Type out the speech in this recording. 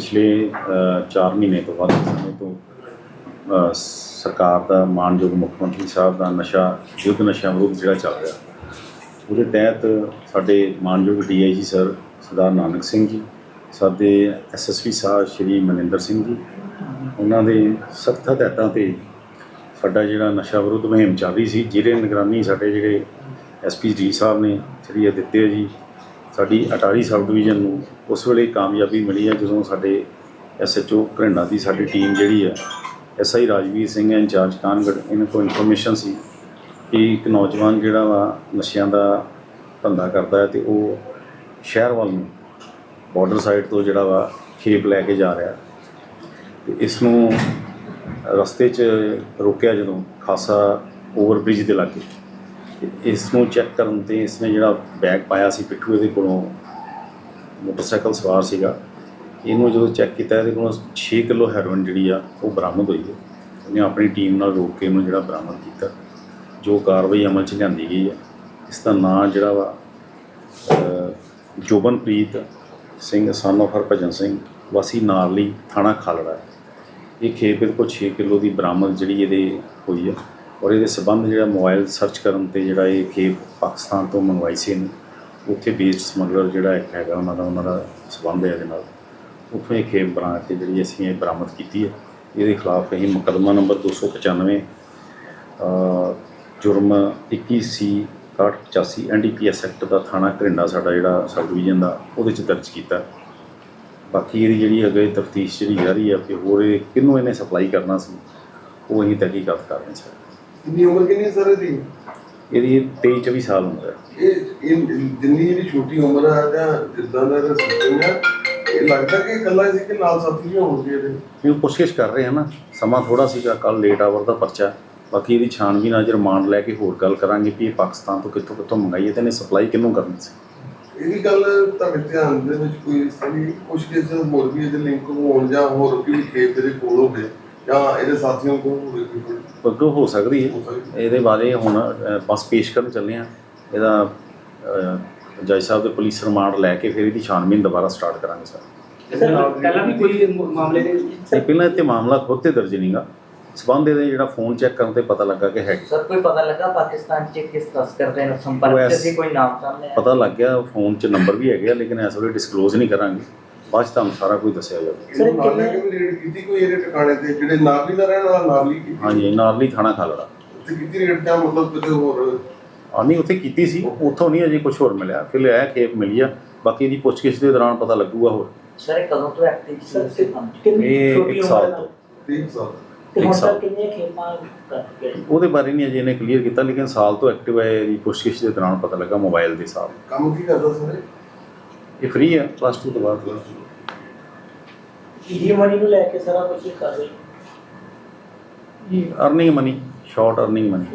ਪਿਛਲੇ 4 ਮਹੀਨੇ ਤੋਂ ਵੱਧ ਸਮੇਂ ਤੋਂ ਸਰਕਾਰ ਦਾ ਮਾਨਯੋਗ ਮੁੱਖ ਮੰਤਰੀ ਸਾਹਿਬ ਦਾ ਨਸ਼ਾ, ਯੁੱਧ ਨਸ਼ਾ ਵਿਰੁੱਧ ਜਿਹੜਾ ਚੱਲ ਰਿਹਾ। ਉਹਦੇ ਤਹਿਤ ਸਾਡੇ ਮਾਨਯੋਗ ਡੀਆਈਜੀ ਸਰ ਸਰਦਾਰ ਨਾਨਕ ਸਿੰਘ ਜੀ, ਸਾਡੇ ਐਸਐਸਪੀ ਸਾਹਿਬ ਸ਼੍ਰੀ ਮਨਿੰਦਰ ਸਿੰਘ ਜੀ, ਉਹਨਾਂ ਦੇ ਸਖਤ ਹਦਾਇਤਾਂ ਤੇ ਸਾਡਾ ਜਿਹੜਾ ਨਸ਼ਾ ਵਿਰੁੱਧ ਮੁਹਿੰਮ ਚੱਲ ਰਹੀ ਸੀ, ਜਿਹਦੇ ਨਿਗਰਾਨੀ ਸਾਡੇ ਜਿਹੜੇ ਐਸਪੀ ਜੀ ਸਾਹਿਬ ਨੇ, ਸ਼੍ਰੀ ਅਦਿੱਤਿਆ ਜੀ ਸਾਡੀ ਅਟਾਰੀ ਸਬ ਡਿਵੀਜ਼ਨ ਨੂੰ ਉਸ ਵੇਲੇ ਕਾਮਯਾਬੀ ਮਿਲੀ ਹੈ ਜਦੋਂ ਸਾਡੇ ਐਸਐਚਓ ਘਰਿੰਡਾ ਦੀ ਸਾਡੀ ਟੀਮ ਜਿਹੜੀ ਹੈ ਐਸਆਈ ਰਾਜਵੀਰ ਸਿੰਘ ਹੈ, ਇੰਚਾਰਜ ਕਾਨਗੜ ਇਹਨਾਂ ਕੋਲ ਇਨਫੋਰਮੇਸ਼ਨ ਸੀ ਕਿ ਇੱਕ ਨੌਜਵਾਨ ਜਿਹੜਾ ਵਾ ਨਸ਼ਿਆਂ ਦਾ ਧੰਦਾ ਕਰਦਾ ਹੈ ਤੇ ਉਹ ਸ਼ਹਿਰ ਵੱਲ ਨੂੰ ਬਾਰਡਰ ਸਾਈਡ ਤੋਂ ਜਿਹੜਾ ਵਾ ਖੇਪ ਲੈ ਕੇ ਜਾ ਰਿਹਾ ਤੇ ਇਸ ਨੂੰ ਰਸਤੇ 'ਚ ਰੋਕਿਆ ਜਦੋਂ ਖਾਸਾ ਓਵਰਬ੍ਰਿਜ ਦੇ ਲਾਗੇ। ਇਸ ਨੂੰ ਚੈੱਕ ਕਰਨ ਤੇ ਇਸਨੇ ਜਿਹੜਾ ਬੈਗ ਪਾਇਆ ਸੀ ਪਿੱਠੂ ਇਹਦੇ ਕੋਲੋਂ, ਮੋਟਰਸਾਈਕਲ ਸਵਾਰ ਸੀਗਾ। ਇਹਨੂੰ ਜਦੋਂ ਚੈੱਕ ਕੀਤਾ, ਇਹਦੇ ਕੋਲੋਂ 6 ਕਿਲੋ ਹੈਰੋਇਨ ਜਿਹੜੀ ਆ, ਉਹ ਬਰਾਮਦ ਹੋਈ ਹੈ। ਉਹਨੇ ਆਪਣੀ ਟੀਮ ਨਾਲ ਰੋਕ ਕੇ ਇਹਨੂੰ ਜਿਹੜਾ ਬਰਾਮਦ ਕੀਤਾ। ਜੋ ਕਾਰਵਾਈ ਅਮਲ 'ਚ ਲਿਆਂਦੀ ਗਈ ਹੈ ਇਸ ਦਾ ਨਾਂ ਜਿਹੜਾ ਵਾ ਜੋਬਨਪ੍ਰੀਤ ਸਿੰਘ, son of ਹਰਭਜਨ ਸਿੰਘ, ਵਾਸੀ ਨਾਰਲੀ ਥਾਣਾ ਖਾਲੜਾ। ਇਹ ਖੇਪ ਇਹਦੇ ਕੋਲ 6 ਕਿਲੋ ਦੀ ਬਰਾਮਦ ਜਿਹੜੀ ਇਹਦੇ ਹੋਈ ਹੈ ਔਰ ਇਹਦੇ ਸੰਬੰਧ ਜਿਹੜਾ ਮੋਬਾਈਲ ਸਰਚ ਕਰਨ ਤੇ ਜਿਹੜਾ ਇਹ ਖੇਪ ਪਾਕਿਸਤਾਨ ਤੋਂ ਮੰਗਵਾਈ ਸੀ ਇਹਨੇ ਉੱਥੇ ਬੇਸ ਸਮਗਲਰ ਜਿਹੜਾ ਇੱਕ ਹੈਗਾ ਉਹਨਾਂ ਦਾ ਉਹਨਾਂ ਦਾ ਸੰਬੰਧ ਹੈ ਇਹਦੇ ਨਾਲ। ਉੱਥੋਂ ਇਹ ਖੇਪ ਬਣਾ ਕੇ ਜਿਹੜੀ ਅਸੀਂ ਇਹ ਬਰਾਮਦ ਕੀਤੀ ਹੈ ਇਹਦੇ ਖਿਲਾਫ ਅਸੀਂ ਮੁਕੱਦਮਾ ਨੰਬਰ 295 ਅ, ਜੁਰਮ 21 ਸੀ 6185 ਐਨਡੀਪੀਐਸ ਐਕਟ ਦਾ ਥਾਣਾ ਘਰਿੰਡਾ ਸਾਡਾ ਜਿਹੜਾ ਸਬ ਡਿਵੀਜ਼ਨ ਦਾ ਉਹਦੇ ਚ ਦਰਜ ਕੀਤਾ। ਬਾਕੀ ਇਹਦੀ ਜਿਹੜੀ ਅੱਗੇ ਤਫਤੀਸ਼ ਜਿਹੜੀ ਜਾਰੀ ਹੈ ਕਿ ਹੋਰ ਇਹ ਕਿਹਨੂੰ ਇਹਨੇ ਸਪਲਾਈ ਕਰਨਾ ਸੀ ਉਹ ਅਸੀਂ ਤਹਿਕੀਕਾਤ ਕਰ ਰਹੇ ਹਾਂ ਕਿੰਨੀ ਉਮਰ ਕਿੰਨੀ ਸਰ ਇਹਦੀ ਇਹਦੀ 23 24 ਸਾਲ ਉਮਰ ਹੈ। ਇਹ ਇਹ ਜਿੰਨੀ ਇਹਦੀ ਛੋਟੀ ਉਮਰ ਹੈ ਜਾਂ ਜਿੱਦਾਂ ਦਾ ਇਹਦਾ ਸਿਸਟਮ ਹੈ ਇਹ ਲੱਗਦਾ ਕਿ ਇਕੱਲਾ ਸੀ ਕਿ ਨਾਲ ਸਾਥੀ ਵੀ ਹੋਣਗੇ ਇਹਦੇ? ਇਹ ਕੋਸ਼ਿਸ਼ ਕਰ ਰਹੇ ਹਾਂ ਨਾ ਸਮਾਂ ਥੋੜਾ ਸੀਗਾ ਕੱਲ ਲੇਟ ਆਵਰ ਦਾ ਪਰਚਾ। ਬਾਕੀ ਇਹਦੀ ਛਾਣਬੀਨ ਅੱਜ ਰਿਮਾਂਡ ਲੈ ਕੇ ਹੋਰ ਗੱਲ ਕਰਾਂਗੇ ਕਿ ਇਹ ਪਾਕਿਸਤਾਨ ਤੋਂ ਕਿੱਥੋਂ ਕਿੱਥੋਂ ਮੰਗਾਈ ਹੈ ਤੇ ਇਹਨੇ ਸਪਲਾਈ ਕਿਹਨੂੰ ਕਰਨੀ ਸੀ। ਇਹ ਵੀ ਗੱਲ ਤੁਹਾਡੇ ਧਿਆਨ ਦੇ ਵਿੱਚ ਕੋਈ ਸਾਰੀ ਕੁਝ ਕਿਸੇ ਹੋਰ ਵੀ ਇਹਦੇ ਲਿੰਕ ਹੋਣ ਜਾਂ ਹੋਰ ਵੀ ਖੇਤ ਦੇ ਕੋਲ ਹੋਵੇ ਜਾਂ ਇਹਦੇ ਸਾਥੀਆਂ ਕੋਲ ਹੋਵੇ ਕੋਈ ਅੱਗੋਂ ਹੋ ਸਕਦੀ ਹੈ। ਹੋ ਸਕਦੀ ਇਹਦੇ ਬਾਰੇ ਹੁਣ ਅ, ਬਸ ਪੇਸ਼ ਕਰਨ ਚੱਲੇ ਆ ਇਹਦਾ ਅ, ਜੱਜ ਸਾਹਿਬ ਦੇ ਪੁਲਿਸ ਰਿਮਾਂਡ ਲੈ ਕੇ ਫਿਰ ਇਹਦੀ ਛਾਣਬੀਨ ਦੁਬਾਰਾ ਸਟਾਰਟ ਕਰਾਂਗੇ ਸਰ। ਸਰ ਪਹਿਲਾਂ ਵੀ ਕੋਈ ਮ- ਮਾਮਲੇ ਦੇ ਇਹ ਪਹਿਲਾਂ ਇੱਥੇ ਮਾਮਲਾ ਖੁਦ ਤੇ ਦਰਜ ਨਹੀਂਗਾ। ਸਬੰਧ ਇਹਦੇ ਜਿਹੜਾ ਫੋਨ ਚੈੱਕ ਕਰਨ ਤੇ ਪਤਾ ਲੱਗਾ ਕਿ ਹੈ ਸਰ ਕੋਈ ਪਤਾ ਲੱਗਾ ਪਾਕਿਸਤਾਨ ਚ ਕਿਸ ਤਸਕਰ ਦੇ ਨਾਲ ਸੰਪਰਕ? ਚ ਸੀ ਕੋਈ ਨਾਮ ਸਾਹਮਣੇ ਆਇਆ? ਪਤਾ ਲੱਗ ਗਿਆ ਫੋਨ 'ਚ ਨੰਬਰ ਵੀ ਹੈਗੇ ਆ ਲੇਕਿਨ ਇਸ ਵੇਲੇ ਡਿਸਕਲੋਜ਼ ਨਹੀਂ ਕਰਾਂਗੇ। ਬਾਅਦ 'ਚ ਤੁਹਾਨੂੰ ਸਾਰਾ ਕੁਝ ਦੱਸਿਆ ਜਾਊਗਾ ਸਰ ਨਾਲੇ ਕਿ ਰੇਡ ਕੀਤੀ ਕੋਈ ਇਹਦੇ ਟਿਕਾਣੇ ਤੇ? ਜਿਹੜੇ ਨਾਰਲੀ ਦਾ ਰਹਿਣ ਵਾਲਾ ਨਾਰਲੀ ਕੀਤੀ। ਹਾਂਜੀ ਨਾਰਲੀ ਥਾਣਾ ਖਾਲੜਾ। ਉੱਥੇ ਕੀਤੀ ਰੇਡ ਜਾਂ ਮਤਲਬ ਕਿਤੇ ਹੋਰ? ਆ ਨਹੀਂ ਉੱਥੇ ਕੀਤੀ ਸੀ। ਉੱਥੋਂ ਨਹੀਂ ਅਜੇ ਕੁਝ ਹੋਰ ਮਿਲਿਆ। ਫਿਰ ਇਹ ਖੇਪ ਮਿਲੀ ਆ। ਬਾਕੀ ਇਹਦੀ ਪੁੱਛਗਿੱਛ ਦੇ ਦੌਰਾਨ ਪਤਾ ਲੱਗੂਗਾ ਹੋਰ। ਸਰ ਇਹ ਕਦੋਂ ਤੋਂ ਐਕਟਿਵ ਸੀ? ਸਰ? ਕਿੰਨੀ ਇਹ ਛੋਟੀ ਇੱਕ ਉਮਰ ਸਾਲ ਦਾ ਤੋਂ। 30 ਸਾਲ। ਤੇ ਹੁਣ ਸਾਲ। ਤੱਕ ਕਿੰਨੀਆਂ ਖੇਮਾਂ ਕਰ ਗਏ ਉਹਦੇ ਬਾਰੇ ਨਹੀਂ ਅਜੇ ਇਹਨੇ ਕਲੀਅਰ ਕੀਤਾ ਲੇਕਿਨ ਸਾਲ ਤੋਂ ਐਕਟਿਵ ਹੈ ਇਹਦੀ ਪੁੱਛਗਿੱਛ ਦੇ ਦੌਰਾਨ ਪਤਾ ਲੱਗਾ ਮੋਬਾਈਲ ਦੇ ਹਿਸਾਬ ਕੰਮ ਕੀ ਕਰਦਾ ਸਰ ਇਹ? ਇਹ ਫ੍ਰੀ ਹੈ ਪਲੱਸ 2 ਤੋਂ ਬਾਅਦ ਇਹ ਮਨੀ ਨੂੰ ਲੈ ਕੇ ਸਾਰਾ ਕੁਝ ਕਰ ਰਹੇ earning money short earning money